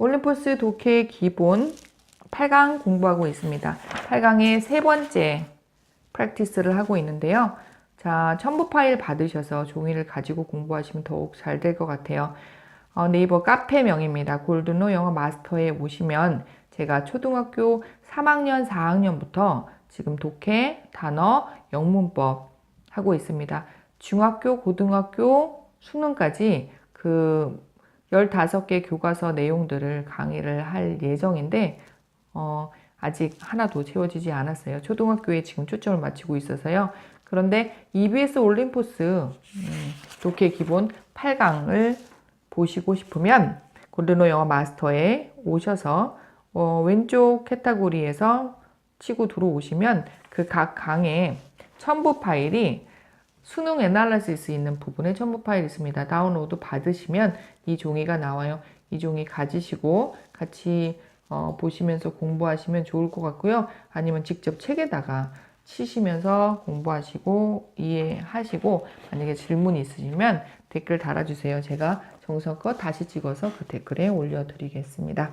올림포스 독해 기본 8강 공부하고 있습니다. 8강의 세 번째 프랙티스를 하고 있는데요. 자, 첨부 파일 받으셔서 종이를 가지고 공부하시면 더욱 잘 될 것 같아요. 어, 네이버 카페명입니다. 골든로 영어 마스터에 오시면 제가 초등학교 3학년, 4학년부터 지금 독해, 단어, 영문법 하고 있습니다. 중학교, 고등학교, 수능까지 그 15개 교과서 내용들을 강의를 할 예정인데, 어, 아직 하나도 채워지지 않았어요. 초등학교에 지금 초점을 맞추고 있어서요. 그런데 EBS 올림포스 음, 독해 기본 8강을 보시고 싶으면 골든로 영어 마스터에 오셔서 어, 왼쪽 캐타고리에서 치고 들어오시면 그 각 강의 첨부 파일이 수능 애널리시스 있는 부분에 첨부 파일 있습니다. 다운로드 받으시면 이 종이가 나와요. 이 종이 가지시고 같이 어, 보시면서 공부하시면 좋을 것 같고요. 아니면 직접 책에다가 치시면서 공부하시고 이해하시고 만약에 질문이 있으시면 댓글 달아주세요. 제가 정성껏 다시 찍어서 그 댓글에 올려드리겠습니다.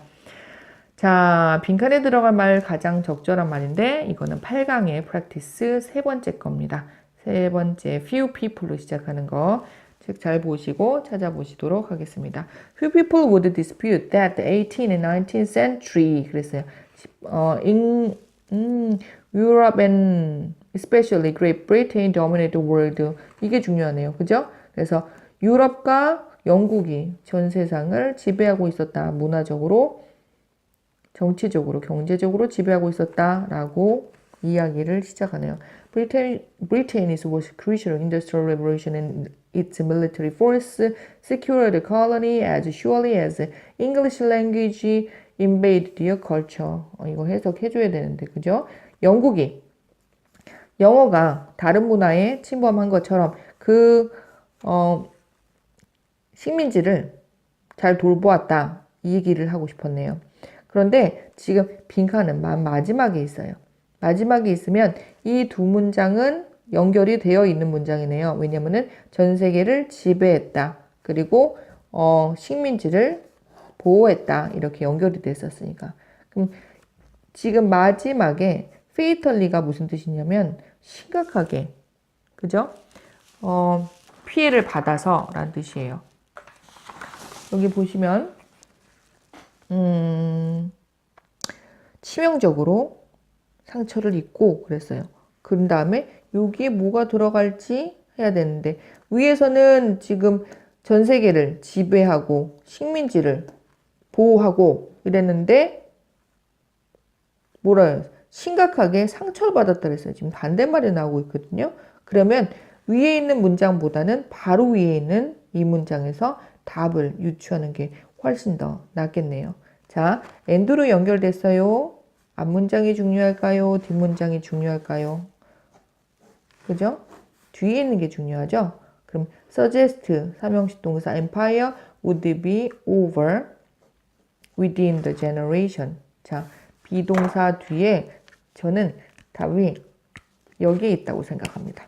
자, 빈칸에 들어갈 말 가장 적절한 말인데 이거는 8강의 프랙티스 세 번째 겁니다. 세 번째 few people로 시작하는 거. 책 잘 보시고 찾아보시도록 하겠습니다. Few people would dispute that the 18th and 19th century 그랬어요. 어, in 음, Europe and especially Great Britain dominated world. 이게 중요하네요. 그죠? 그래서 유럽과 영국이 전 세상을 지배하고 있었다. 문화적으로, 정치적으로, 경제적으로 지배하고 있었다라고 이야기를 시작하네요. Britain, Britain is was crucial industrial revolution and its military force secured the colony as surely as English language invaded their culture. 어, 이거 해석해줘야 되는데, 그죠? 영국이 영어가 다른 문화에 침범한 것처럼 그, 어, 식민지를 잘 돌보았다. 이 얘기를 하고 싶었네요. 그런데 지금 빈칸은 마- 마지막에 있어요. 마지막에 있으면 이 두 문장은 연결이 되어 있는 문장이네요. 왜냐면은 전 세계를 지배했다. 그리고 어, 식민지를 보호했다. 이렇게 연결이 됐었으니까. 그럼 지금 마지막에 페이털리가 무슨 뜻이냐면 심각하게 그죠? 어, 피해를 받아서 라는 뜻이에요. 여기 보시면 음, 치명적으로 상처를 입고 그랬어요. 그런 다음에 여기에 뭐가 들어갈지 해야 되는데 위에서는 지금 전 세계를 지배하고 식민지를 보호하고 이랬는데 뭐라? 심각하게 상처를 받았다 그랬어요. 지금 반대말이 나오고 있거든요. 그러면 위에 있는 문장보다는 바로 위에 있는 이 문장에서 답을 유추하는 게 훨씬 더 낫겠네요. 자, 엔드로 연결됐어요. 앞문장이 중요할까요? 뒷문장이 중요할까요? 그죠? 뒤에 있는 게 중요하죠? 그럼 suggest 삼형식 동사 empire would be over within the generation. 자, 비동사 뒤에 저는 답이 여기에 있다고 생각합니다.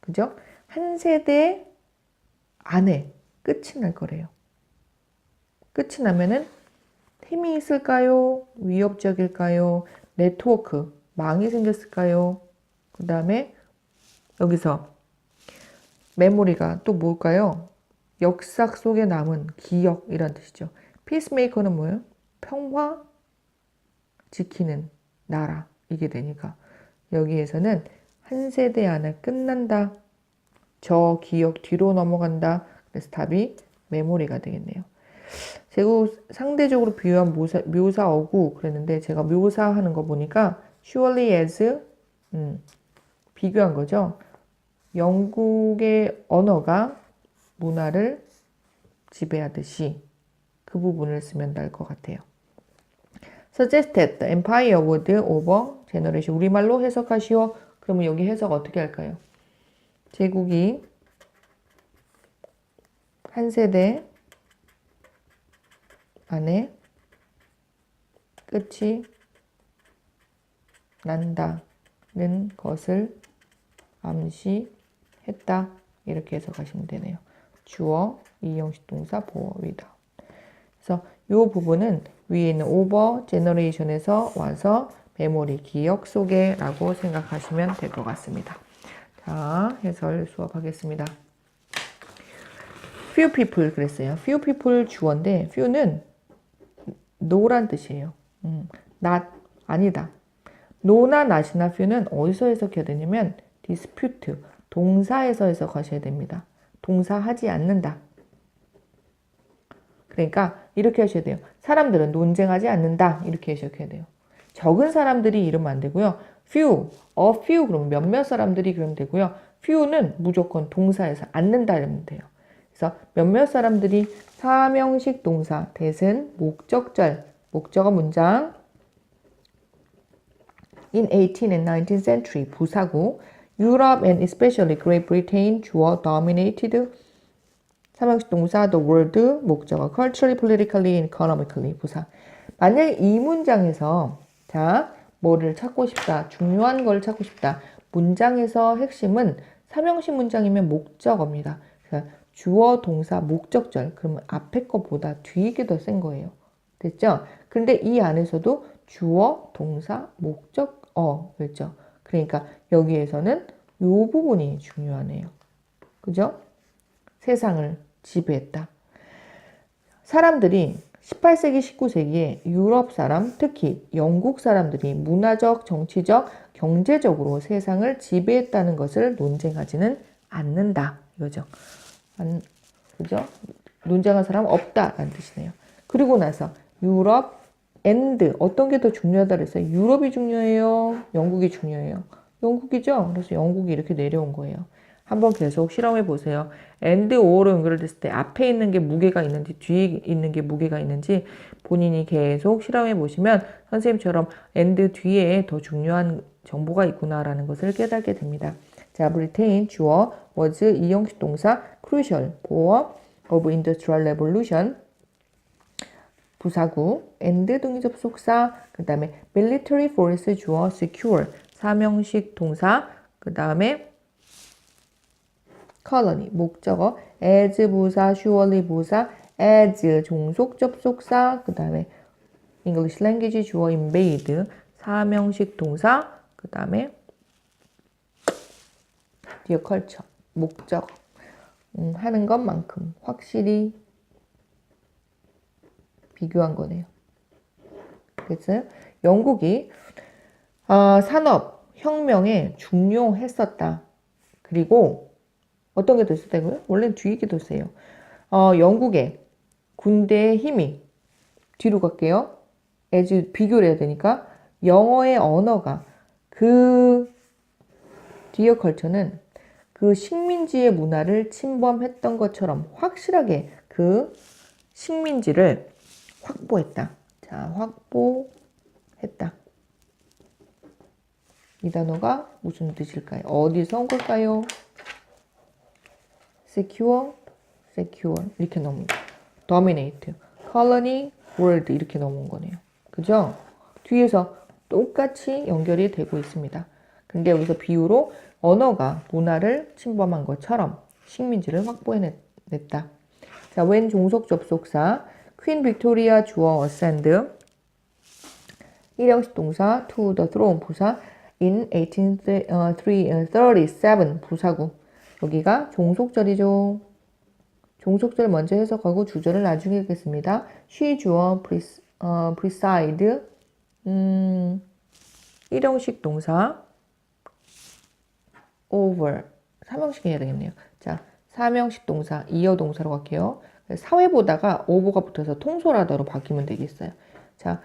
그죠? 한 세대 안에 끝이 날 거래요. 끝이 나면은 힘이 있을까요? 위협적일까요? 네트워크, 망이 생겼을까요? 그 다음에 여기서 메모리가 또 뭘까요? 역사 속에 남은 기억이란 뜻이죠. 피스메이커는 뭐예요? 평화 지키는 나라 이게 되니까 여기에서는 한 세대 안에 끝난다. 저 기억 뒤로 넘어간다. 그래서 답이 메모리가 되겠네요. 제가 상대적으로 비유한 묘사, 묘사어구 그랬는데 제가 묘사하는 거 보니까 surely as 음, 비교한 거죠. 영국의 언어가 문화를 지배하듯이 그 부분을 쓰면 될 것 같아요. suggested the empire would over generation 우리말로 해석하시오. 그러면 여기 해석 어떻게 할까요? 제국이 한 세대 안에 끝이 난다는 것을 암시했다. 이렇게 해석하시면 되네요. 주어 이 형식 동사 보어 without. 그래서 이 부분은 위에 있는 over generation에서 와서 메모리 기억 속에 라고 생각하시면 될 것 같습니다. 자, 해설 수업하겠습니다. few people 그랬어요. few people 주어인데 few는 no란 뜻이에요. 음, not 아니다. no나 not이나 few는 어디서 해석해야 되냐면 dispute 동사에서 해석하셔야 됩니다. 동사 하지 않는다. 그러니까 이렇게 하셔야 돼요. 사람들은 논쟁하지 않는다. 이렇게 해석해야 돼요. 적은 사람들이 이러면 안 되고요. few, a few 그러면 몇몇 사람들이 그러면 되고요. few는 무조건 동사에서 않는다 이러면 돼요. 그래서 몇몇 사람들이 사명식 동사, 대신 목적절, 목적어 문장 in 18th and 19th century 부사구 Europe and especially Great Britain 주어 dominated 사명식 동사 the world 목적어 culturally, politically, and economically 부사 만약에 이 문장에서 자 뭐를 찾고 싶다 중요한 걸 찾고 싶다 문장에서 핵심은 사명식 문장이면 목적어입니다. 그러니까 주어 동사 목적절 그러면 앞에 거보다 뒤에 게더 센 거예요. 됐죠? 근데 이 안에서도 주어 동사 목적어였죠. 그러니까 여기에서는 이 부분이 중요하네요. 그죠? 세상을 지배했다. 사람들이 18세기, 19세기에 유럽 사람, 특히 영국 사람들이 문화적, 정치적, 경제적으로 세상을 지배했다는 것을 논쟁하지는 않는다. 이거죠. 안, 그죠? 논쟁할 사람 없다라는 뜻이네요. 그리고 나서 유럽 앤드 어떤 게 더 중요하다 그랬어요? 유럽이 중요해요? 영국이 중요해요? 영국이죠? 그래서 영국이 이렇게 내려온 거예요. 한번 계속 실험해 보세요. and or로 연결됐을 때 앞에 있는 게 무게가 있는지 뒤에 있는 게 무게가 있는지 본인이 계속 실험해 보시면 선생님처럼 and 뒤에 더 중요한 정보가 있구나라는 것을 깨닫게 됩니다. 자, Britain 주어 was 이형식 동사 crucial for of industrial revolution 부사구 and 동의 접속사 그 다음에 military force 주어 secure 사명식 동사 그 다음에 colony 목적어 as 부사 surely 부사 as 종속 접속사 그 다음에 English language 주어 invade 사명식 동사 그 다음에 dear culture 목적 음, 하는 것만큼 확실히 비교한 거네요. 그래서 영국이 아, 산업 혁명에 중용했었다. 그리고 어떤 게 더 있었다고요? 원래는 뒤에 게더 세요. 어, 영국의 군대의 힘이 뒤로 갈게요. as 비교를 해야 되니까 영어의 언어가 그 디어 컬처는 그 식민지의 문화를 침범했던 것처럼 확실하게 그 식민지를 확보했다. 자, 확보했다. 이 단어가 무슨 뜻일까요? 어디서 온 걸까요? secure, secure 이렇게 넘습니다. dominate, colony, world 이렇게 넘은 거네요. 그죠? 뒤에서 똑같이 연결이 되고 있습니다. 근데 여기서 비유로 언어가 문화를 침범한 것처럼 식민지를 확보해냈다. 자, 웬 종속 접속사 퀸 빅토리아 주어 ascend 일형식 동사 to the throne 부사 in 1837 부사구 여기가 종속절이죠. 종속절 먼저 해석하고 주절을 나중에 읽겠습니다. she 주어 어, preside 음, 일형식 동사 over 삼형식 해야 되겠네요. 자, 사명식 동사 이어 동사로 갈게요. 사회보다가 오버가 붙어서 통솔하다로 바뀌면 되겠어요. 자,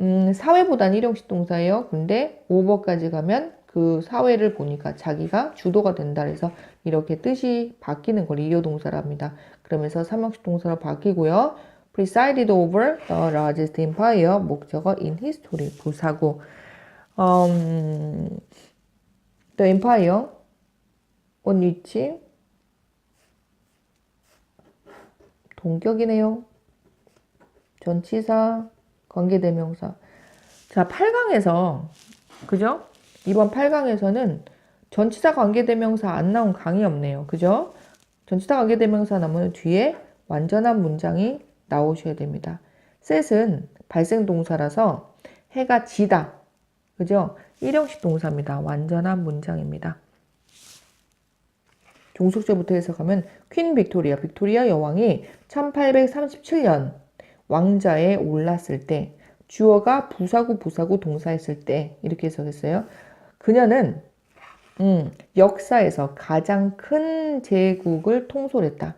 음, 사회보다는 일형식 동사예요. 근데 오버까지 가면 그 사회를 보니까 자기가 주도가 된다 그래서 이렇게 뜻이 바뀌는 걸 이어 동사랍니다. 그러면서 삼형식 동사로 바뀌고요. presided over the largest empire 목적어 in history 부사고 um, the empire which 동격이네요. 전치사, 관계대명사. 자, 8강에서, 그죠? 이번 8강에서는 전치사 관계대명사 안 나온 강이 없네요. 그죠? 전치사 관계대명사 나오면 뒤에 완전한 문장이 나오셔야 됩니다. set은 발생 동사라서 해가 지다. 그죠? 일형식 동사입니다. 완전한 문장입니다. 종속제부터 해석하면 퀸 빅토리아, 빅토리아 여왕이 1837년 왕자에 올랐을 때 주어가 부사구 부사구 동사했을 때 이렇게 해석했어요. 그녀는 음, 역사에서 가장 큰 제국을 통솔했다.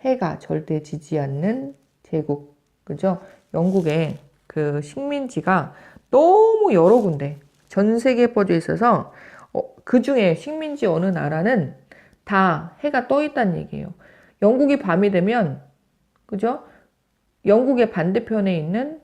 해가 절대 지지 않는 제국. 그죠? 영국의 그 식민지가 너무 여러 군데 전 세계에 뻗어 있어서 어, 그 중에 식민지 어느 나라는 다 해가 떠 있다는 얘기예요. 영국이 밤이 되면 그죠? 영국의 반대편에 있는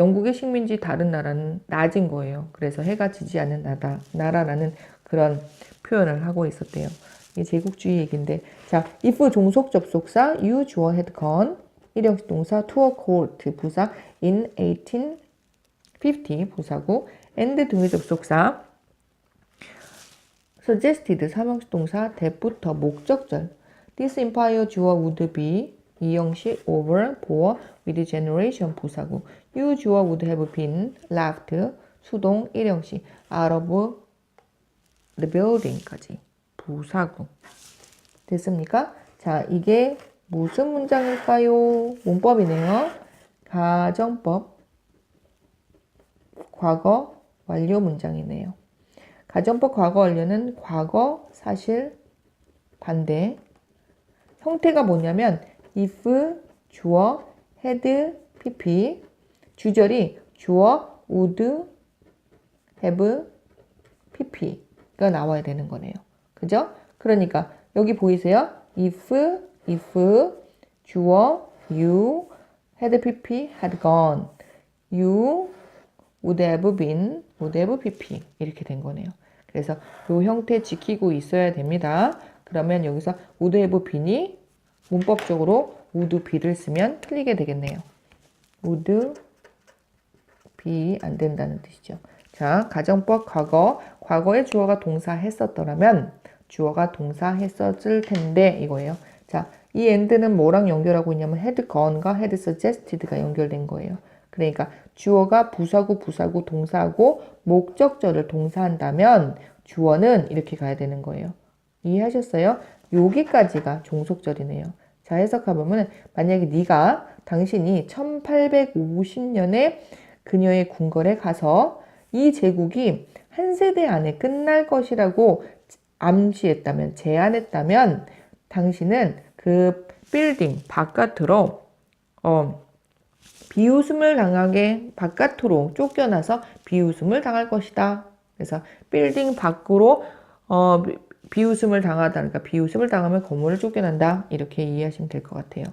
영국의 식민지 다른 나라는 낮은 거예요. 그래서 해가 지지 않는 나라, 나라라는 그런 표현을 하고 있었대요. 이게 제국주의 얘기인데 자, if 종속 접속사 you 주어 had gone 일형식 동사 to a court 부사 in 1850 부사고 and 등의 접속사 suggested 삼형식 동사 that부터 목적절 this empire 주어 would be 이형식 over for with generation 부사고 you 주어 would have been left 수동 일형식 out of the building까지 부사구 됐습니까? 자 이게 무슨 문장일까요? 문법이네요. 가정법 과거 완료 문장이네요. 가정법 과거 완료는 과거 사실 반대 형태가 뭐냐면 if 주어 had pp 주절이 주어 would have pp가 나와야 되는 거네요. 그죠? 그러니까 여기 보이세요? if if 주어 you had pp had gone you would have been would have pp 이렇게 된 거네요. 그래서 이 형태 지키고 있어야 됩니다. 그러면 여기서 would have been이 문법적으로 would be를 쓰면 틀리게 되겠네요. would be 안 된다는 뜻이죠. 자, 가정법 과거 과거에 주어가 동사 했었더라면 주어가 동사 했었을 텐데 이거예요. 자, 이 end는 뭐랑 연결하고 있냐면 had gone과 had suggested가 연결된 거예요. 그러니까 주어가 부사구 부사구 동사하고 목적절을 동사한다면 주어는 이렇게 가야 되는 거예요. 이해하셨어요? 여기까지가 종속절이네요. 자, 해석해보면 만약에 네가 당신이 1850년에 그녀의 궁궐에 가서 이 제국이 한 세대 안에 끝날 것이라고 암시했다면, 제안했다면 당신은 그 빌딩 바깥으로 어, 비웃음을 당하게 바깥으로 쫓겨나서 비웃음을 당할 것이다. 그래서 빌딩 밖으로 어, 비웃음을 당하다. 그러니까 비웃음을 당하면 건물을 쫓겨난다. 이렇게 이해하시면 될 것 같아요.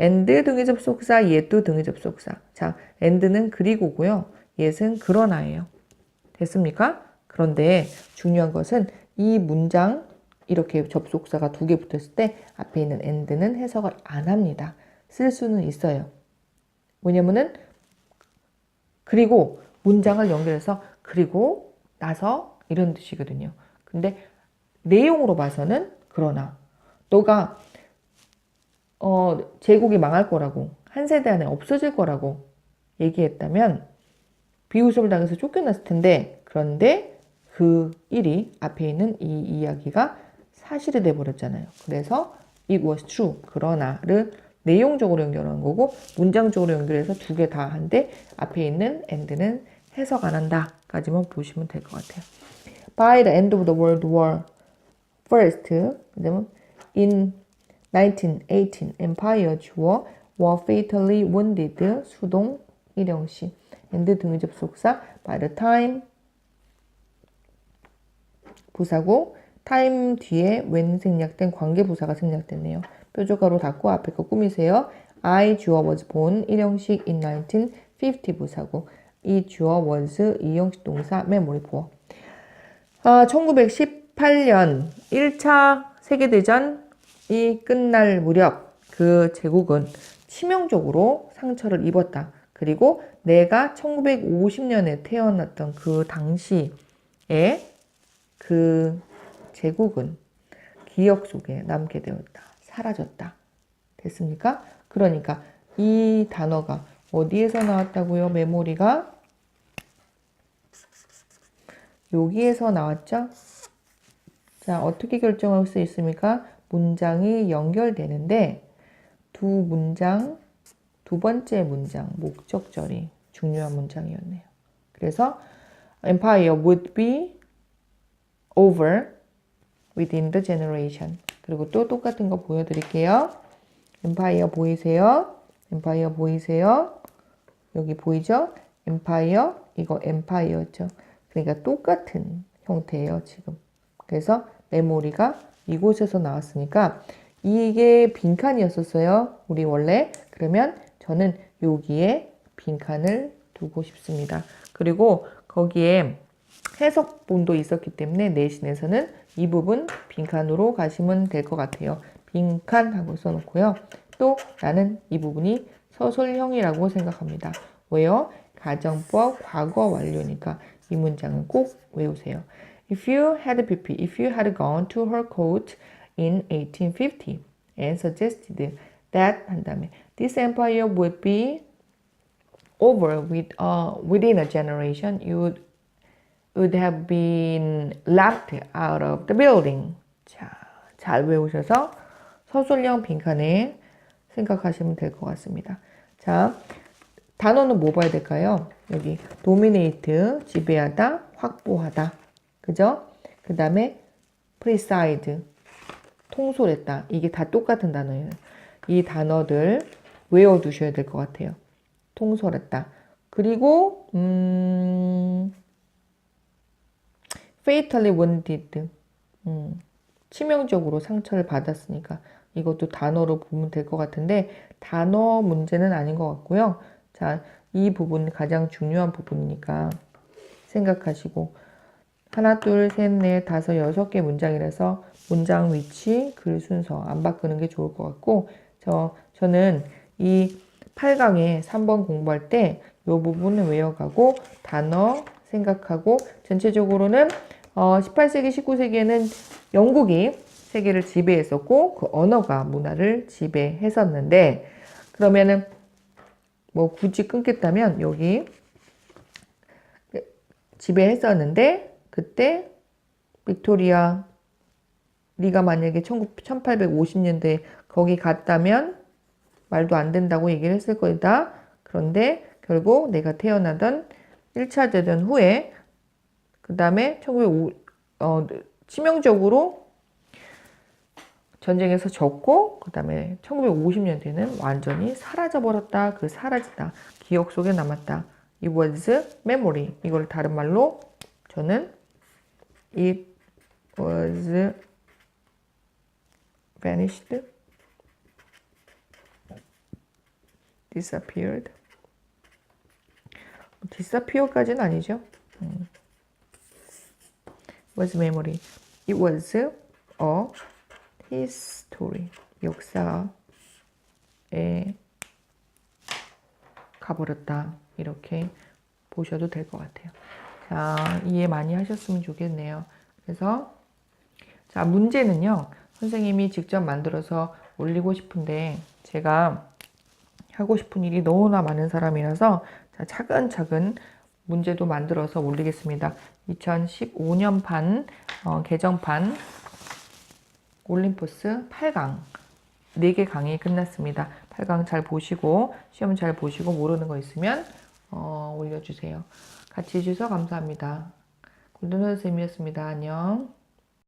and 등의 접속사, yet도 등의 접속사. 자, and는 그리고고요. yet은 그러나예요. 됐습니까? 그런데 중요한 것은 이 문장 이렇게 접속사가 두 개 붙었을 때 앞에 있는 and는 해석을 안 합니다. 쓸 수는 있어요. 뭐냐면은 그리고 문장을 연결해서 그리고 나서 이런 뜻이거든요. 근데 내용으로 봐서는 그러나 너가 어, 제국이 망할 거라고 한 세대 안에 없어질 거라고 얘기했다면 비웃음을 당해서 쫓겨났을 텐데 그런데 그 일이 앞에 있는 이 이야기가 사실이 돼 버렸잖아요. 그래서 it was true 그러나를 내용적으로 연결한 거고 문장적으로 연결해서 두 개 다 한데 앞에 있는 and는 해석 안 한다까지만 보시면 될 것 같아요. By the end of the World War First, in 1918, Empire 주어 were fatally wounded 수동 일형식 and 등의 접속사 by the time 부사고 time 뒤에 when 생략된 관계 부사가 생략됐네요. 뾰족가로 닫고 앞에 거 꾸미세요. I 주어 was born 일형식 in 1950 부사고 이 주어 was 이형식 동사 메모리 부어. 아, 1918년 1차 세계대전이 끝날 무렵 그 제국은 치명적으로 상처를 입었다. 그리고 내가 1950년에 태어났던 그 당시에 그 제국은 기억 속에 남게 되었다. 사라졌다. 됐습니까? 그러니까 이 단어가 어디에서 나왔다고요? 메모리가 여기에서 나왔죠? 자, 어떻게 결정할 수 있습니까? 문장이 연결되는데 두 문장, 두 번째 문장, 목적절이 중요한 문장이었네요. 그래서 empire would be over within the generation. 그리고 또 똑같은 거 보여드릴게요. empire 보이세요? empire 보이세요? 여기 보이죠? empire, 이거 empire죠. 그러니까 똑같은 형태예요, 지금. 그래서 메모리가 이곳에서 나왔으니까 이게 빈칸이었었어요. 우리 원래. 그러면 저는 여기에 빈칸을 두고 싶습니다. 그리고 거기에 해석본도 있었기 때문에 내신에서는 이 부분 빈칸으로 가시면 될 것 같아요. 빈칸 하고 써놓고요. 또 나는 이 부분이 서술형이라고 생각합니다. 왜요? 가정법 과거 완료니까 이 문장은 꼭 외우세요. If you had PP, if you had gone to her court in 1850 and suggested that 한 다음에 this empire would be over with uh, within a generation, you would would have been locked out of the building. 자, 잘 외우셔서 서술형 빈칸에 생각하시면 될 것 같습니다. 자, 단어는 뭐 봐야 될까요? 여기 dominate, 지배하다, 확보하다. 그죠? 그 다음에 preside, 통솔했다. 이게 다 똑같은 단어예요. 이 단어들 외워두셔야 될 것 같아요. 통솔했다. 그리고 음, fatally wounded, 음, 치명적으로 상처를 받았으니까 이것도 단어로 보면 될 것 같은데 단어 문제는 아닌 것 같고요. 자, 이 부분 가장 중요한 부분이니까 생각하시고 하나, 둘, 셋, 넷, 다섯, 여섯 개 문장이라서 문장 위치, 글 순서 안 바꾸는 게 좋을 것 같고 저 저는 이 8강에 3번 공부할 때 이 부분을 외워가고 단어 생각하고 전체적으로는 어, 18세기, 19세기에는 영국이 세계를 지배했었고 그 언어가 문화를 지배했었는데 그러면은 뭐 굳이 끊겠다면 여기 지배했었는데 그때 빅토리아 네가 만약에 1850년대 거기 갔다면 말도 안 된다고 얘기를 했을 거다. 그런데 결국 내가 태어나던 1차 대전 후에 그 다음에 1905 어, 치명적으로 전쟁에서 졌고 그 다음에 1950년대는 완전히 사라져 버렸다. 그 사라지다. 기억 속에 남았다. It was memory. 이걸 다른 말로 저는 it was vanished, disappeared. disappear까지는 아니죠. 음. Was memory. It was a history. 역사에 가버렸다. 이렇게 보셔도 될 것 같아요. 자, 이해 많이 하셨으면 좋겠네요. 그래서, 자, 문제는요, 선생님이 직접 만들어서 올리고 싶은데, 제가 하고 싶은 일이 너무나 많은 사람이라서, 자, 차근차근 문제도 만들어서 올리겠습니다. 2015년판, 어, 개정판, 올림포스 8강. 4개 강의 끝났습니다. 8강 잘 보시고, 시험 잘 보시고, 모르는 거 있으면, 어, 올려주세요. 같이 해주셔서 감사합니다. 골든 선생님이었습니다. 안녕.